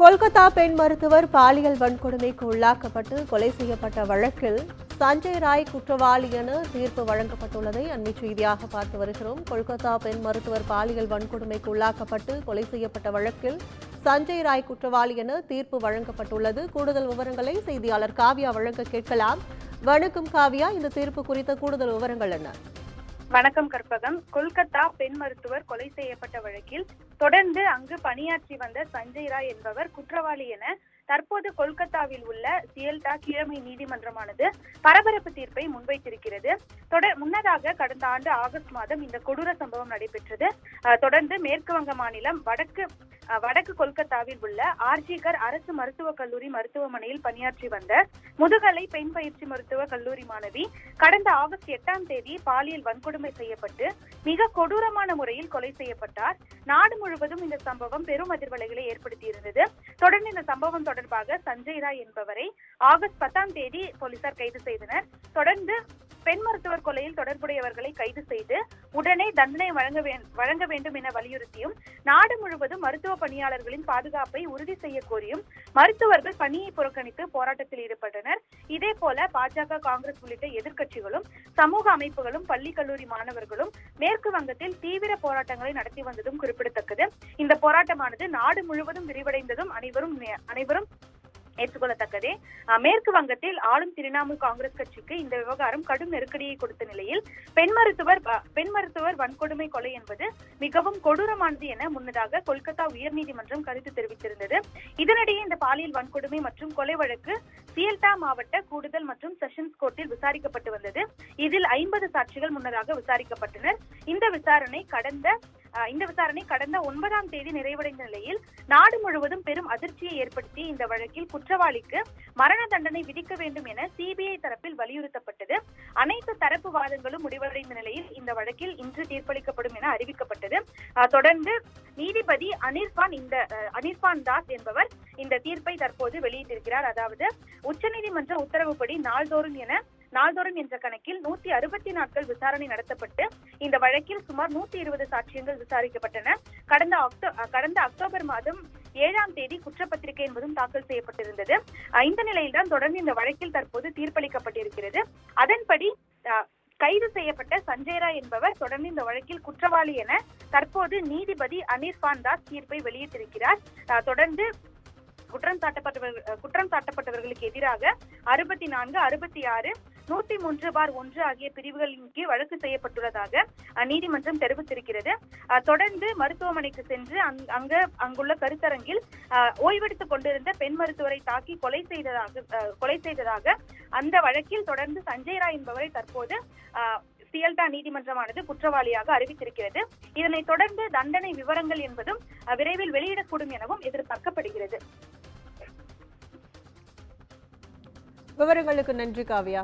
கொல்கத்தா பெண் மருத்துவர் பாலியல் வன்கொடுமைக்கு உள்ளாக்கப்பட்டு கொலை செய்யப்பட்ட வழக்கில் சஞ்சய் ராய் குற்றவாளி என தீர்ப்பு வழங்கப்பட்டுள்ளதை அண்மை செய்தியாக பார்த்து வருகிறோம். கொல்கத்தா பெண் மருத்துவர் பாலியல் வன்கொடுமைக்கு உள்ளாக்கப்பட்டு கொலை செய்யப்பட்ட வழக்கில் சஞ்சய் ராய் குற்றவாளி என தீர்ப்பு வழங்கப்பட்டுள்ளது. கூடுதல் விவரங்களை செய்தியாளர் காவ்யா வழங்க கேட்கலாம். வணக்கம் காவ்யா இந்த தீர்ப்பு குறித்த கூடுதல் விவரங்கள் என்ன? வணக்கம் கற்பகம். கொல்கத்தா பெண் மருத்துவர் கொலை செய்யப்பட்ட வழக்கில் தொடர்ந்து அங்கு பணியாற்றி வந்த சஞ்சய் ராய் என்பவர் குற்றவாளி என தற்போது கொல்கத்தாவில் உள்ள சியல்டா கீழமை நீதிமன்றமானது பரபரப்பு தீர்ப்பை முன்வைத்திருக்கிறது. தொடர் முன்னதாக கடந்த ஆண்டு ஆகஸ்ட் மாதம் இந்த கொடூர சம்பவம் நடைபெற்றது. தொடர்ந்து மேற்கு வங்க மாநிலம் வடக்கு வடக்கு கொல்கத்தாவில் உள்ள ஆர்ஜிகர் அரசு மருத்துவக் கல்லூரி மருத்துவமனையில் பணியாற்றி வந்த முதுகலை பெண் பயிற்சி மருத்துவ கல்லூரி மாணவி கடந்த ஆகஸ்ட் எட்டாம் தேதி பாலியல் வன்கொடுமை செய்யப்பட்டு மிக கொடூரமான முறையில் கொலை செய்யப்பட்டார். நாடு முழுவதும் இந்த சம்பவம் பெரும் அதிர்வலைகளை ஏற்படுத்தியிருந்தது. தொடர்ந்து இந்த சம்பவம் தொடர்பாக சஞ்சய் ராய் என்பவரை ஆகஸ்ட் பத்தாம் தேதி போலீசார் கைது செய்தனர். தொடர்ந்து பெண் மருத்துவர் கொலையில் தொடர்புடையவர்களை கைது செய்து உடனே தண்டனை வழங்க வழங்க வேண்டும் என வலியுறுத்தியும் நாடு முழுவதும் மருத்துவ பணியாளர்களின் பாதுகாப்பை உறுதி செய்ய கோரியும் மருத்துவர்கள் பணியை புறக்கணித்து போராட்டத்தில் ஈடுபட்டனர். இதே போல பாஜக காங்கிரஸ் உள்ளிட்ட எதிர்க்கட்சிகளும் சமூக அமைப்புகளும் பள்ளி கல்லூரி மாணவர்களும் மேற்கு வங்கத்தில் தீவிர போராட்டங்களை நடத்தி வந்ததும் குறிப்பிடத்தக்கது. இந்த போராட்டமானது நாடு முழுவதும் விரிவடைந்ததும் அனைவரும் அனைவரும் ஏற்றுக்கொள்ளத்தக்கதே. மேற்கு வங்கத்தில் ஆளும் திரிணாமுல் காங்கிரஸ் கட்சிக்கு இந்த விவகாரம் கடும் நெருக்கடியை கொடுத்த நிலையில் பெண் மருத்துவர் பெண் மருத்துவர் வன்கொடுமை கொலை என்பது மிகவும் கொடூரமானது என முன்னதாக கொல்கத்தா உயர்நீதிமன்றம் கருத்து தெரிவித்திருந்தது. இதனிடையே இந்த பாலியல் வன்கொடுமை மற்றும் கொலை வழக்கு சியல்டா மாவட்ட கூடுதல் மற்றும் செஷன்ஸ் கோர்ட்டில் விசாரிக்கப்பட்டு வந்தது. இதில் ஐம்பது சாட்சிகள் முன்னதாக விசாரிக்கப்பட்டனர். இந்த விசாரணை கடந்த இந்த விசாரணை கடந்த ஒன்பதாம் தேதி நிறைவடைந்த நிலையில் நாடு முழுவதும் பெரும் அதிர்ச்சியை ஏற்படுத்தி இந்த வழக்கில் குற்றவாளிக்கு மரண தண்டனை விதிக்க வேண்டும் என சிபிஐ தரப்பில் வலியுறுத்தப்பட்டது. அனைத்து தரப்பு வாதங்களும் முடிவடைந்த நிலையில் இந்த வழக்கில் இன்று தீர்ப்பளிக்கப்படும் என அறிவிக்கப்பட்டது. தொடர்ந்து நீதிபதி அனிர்பான் இந்த அனிர்பான் தாஸ் என்பவர் இந்த தீர்ப்பை தற்போது வெளியிட்டிருக்கிறார். அதாவது உச்சநீதிமன்ற உத்தரவுப்படி நாள்தோறும் என நாள்தோறும் என்ற கணக்கில் நூத்தி அறுபத்தி நாட்கள் விசாரணை நடத்தப்பட்டு இந்த வழக்கில் சுமார் நூத்தி இருபது சாட்சியங்கள் விசாரிக்கப்பட்டன. கடந்த அக்டோ அஹ், கடந்த அக்டோபர் மாதம் ஏழாம் தேதி குற்றப்பத்திரிகை என்பதும் தாக்கல் செய்யப்பட்டிருந்தது. இந்த நிலையில்தான் தொடர்ந்து இந்த வழக்கில் தற்போது தீர்ப்பளிக்கப்பட்டிருக்கிறது. அதன்படி அஹ், கைது செய்யப்பட்ட சஞ்சய் ராய் என்பவர் தொடர்ந்து இந்த வழக்கில் குற்றவாளி என தற்போது நீதிபதி அனிர்பான் தாஸ் தீர்ப்பை வெளியிட்டிருக்கிறார். அஹ், தொடர்ந்து குற்றம் சாட்டப்பட்டவர்கள் குற்றம் சாட்டப்பட்டவர்களுக்கு எதிராக அறுபத்தி நான்கு அறுபத்தி ஆறு நூத்தி மூன்று பார் ஒன்று ஆகிய பிரிவுகளின் கீழ் வழக்கு செய்யப்பட்டுள்ளதாக அஹ், நீதிமன்றம் தெரிவித்திருக்கிறது. தொடர்ந்து மருத்துவமனைக்கு சென்று அங்க அங்குள்ள கருத்தரங்கில் அஹ், ஓய்வெடுத்துக் கொண்டிருந்த பெண் மருத்துவரை தாக்கி கொலை செய்ததாக கொலை செய்ததாக அந்த வழக்கில் தொடர்ந்து சஞ்சய் ராய் என்பவரை தற்போது சியல்டா நீதிமன்றமானது குற்றவாளியாக அறிவித்திருக்கிறது. இதனைத் தொடர்ந்து தண்டனை விவரங்கள் என்பதும் விரைவில் வெளியிடக்கூடும் எனவும் எதிர்பார்க்கப்படுகிறது. விவரங்களுக்கு நன்றி காவியா.